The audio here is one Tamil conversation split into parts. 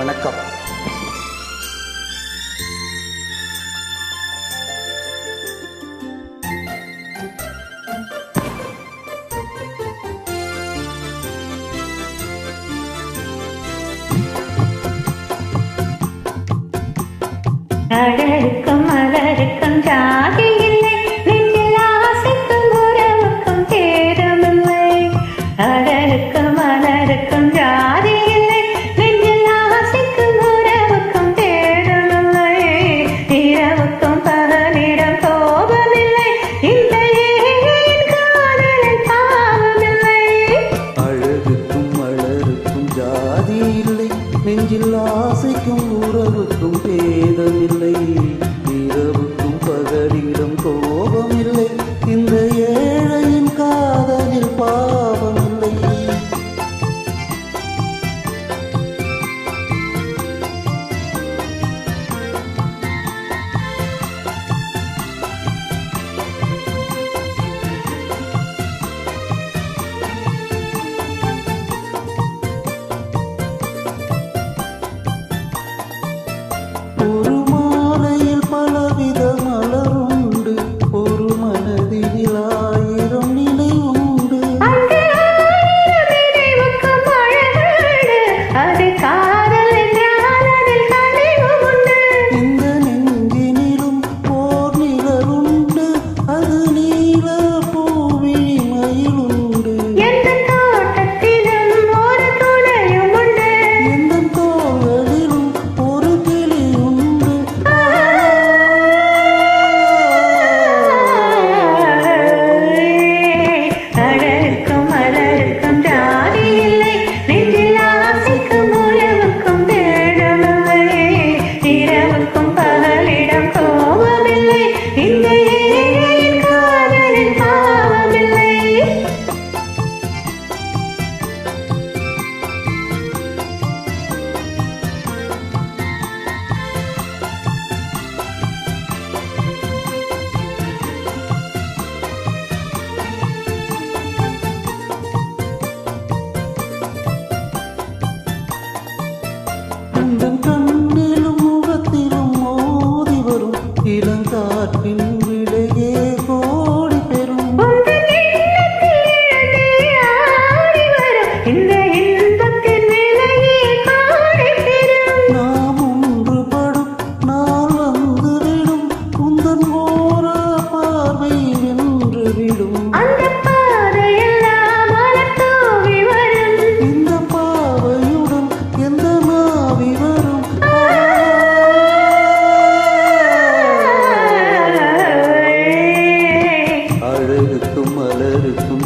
வணக்கம். அழகுக்கும் மலருக்கும் ஜாதி Lord.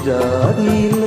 அழகுக்கும்